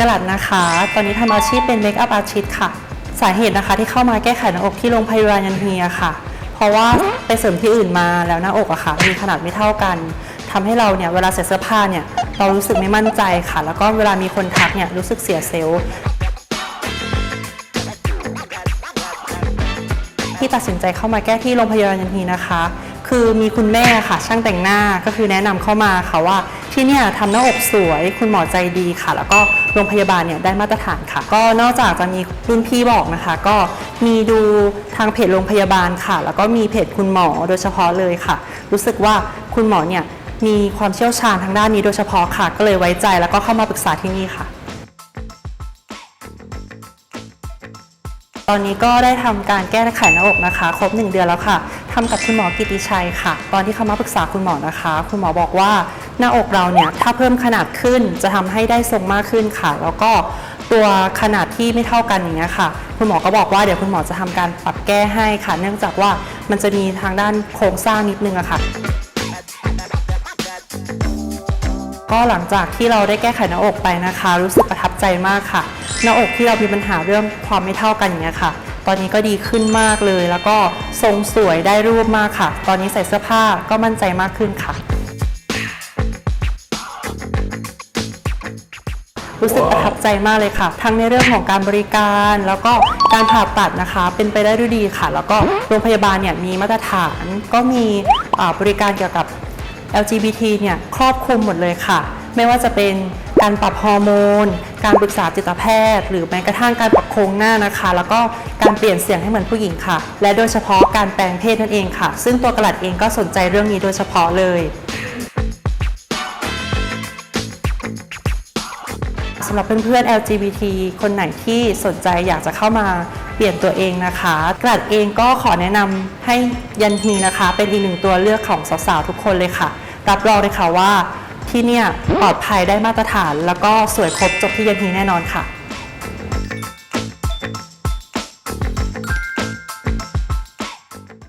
กลัดนะคะ ตอนนี้ทำอาชีพเป็นเมคอัพอาร์ติสค่ะ สาเหตุนะคะที่เข้ามาแก้ไขหน้าอกที่โรงพยาบาลยันเฮียค่ะ เพราะว่าไปเสริมที่อื่นมาแล้วหน้าอกอะค่ะ มีขนาดไม่เท่ากันทำให้เราเนี่ยเวลาใส่เสื้อผ้าเนี่ยเรารู้สึกไม่มั่นใจค่ะ แล้วก็เวลามีคนทักเนี่ยรู้สึกเสียเซลล์ที่ตัดสินใจเข้ามาแก้ที่โรงพยาบาลยันฮีนะคะ คือมีคุณแม่ค่ะช่างแต่งหน้าก็คือแนะนำเข้ามาค่ะว่าที่เนี่ยทำหน้าอกสวย คุณหมอใจดีค่ะ แล้วก็โรงพยาบาลเนี่ยได้มาตรฐานค่ะ ก็นอกจากจะมีรุ่นพี่บอกนะคะ ก็มีดูทางเพจโรงพยาบาลค่ะ แล้วก็มีเพจคุณหมอโดยเฉพาะเลยค่ะ รู้สึกว่าคุณหมอเนี่ยมีความเชี่ยวชาญทางด้านนี้โดยเฉพาะค่ะ ก็เลยไว้ใจแล้วก็เข้ามาปรึกษาที่นี่ค่ะ ตอนนี้ก็ได้ทำการแก้ไขหน้าอกนะคะ ครบ 1 เดือนแล้วค่ะทำกับคุณหมอกิติชัยค่ะ ตอนที่เขามาปรึกษาคุณหมอนะคะ คุณหมอบอกว่าหน้าอกเราเนี่ยถ้าเพิ่มขนาดขึ้นจะทำให้ได้ทรงมากขึ้นค่ะ แล้วก็ตัวขนาดที่ไม่เท่ากันอย่างเงี้ยค่ะ คุณหมอก็บอกว่าเดี๋ยวคุณหมอจะทำการปรับแก้ให้ค่ะ เนื่องจากว่ามันจะมีทางด้านโครงสร้างนิดนึงอะค่ะก็หลังจากที่เราได้แก้ไขหน้าอกไปนะคะ รู้สึกประทับใจมากค่ะ หน้าอกที่เรามีปัญหาเรื่องความไม่เท่ากันอย่างเงี้ยค่ะ ตอนนี้ก็ดีขึ้นมากเลย แล้วก็ทรงสวยได้รูปมากค่ะ ตอนนี้ใส่เสื้อผ้าก็มั่นใจมากขึ้นค่ะ รู้สึกประทับใจมากเลยค่ะ ทั้งในเรื่องของการบริการ แล้วก็การผ่าตัดนะคะ เป็นไปได้ด้วยดีค่ะ แล้วก็โรงพยาบาลเนี่ยมีมาตรฐาน ก็มีบริการเกี่ยวกับ LGBT เนี่ยครอบคลุมหมดเลยค่ะ ไม่ว่าจะเป็น การปรับฮอร์โมน การปรึกษาจิตแพทย์ หรือแม้กระทั่งการปรับโครงหน้านะคะ แล้วก็การเปลี่ยนเสียงให้เหมือนผู้หญิงค่ะ และโดยเฉพาะการแปลงเพศนั่นเองค่ะ ซึ่งตัวกระหลัดเองก็สนใจเรื่องนี้โดยเฉพาะเลยสำหรับเพื่อนๆ LGBT คนไหนที่สนใจอยากจะเข้ามาเปลี่ยนตัวเองนะคะ กลัดเองก็ขอแนะนำให้ยันฮีนะคะ เป็นอีกหนึ่งตัวเลือกของสาวๆ ทุกคนเลยค่ะ รับรองเลยค่ะว่า ที่เนี่ยปลอดภัยได้มาตรฐาน แล้วก็สวยครบจบที่ยันฮีแน่นอนค่ะ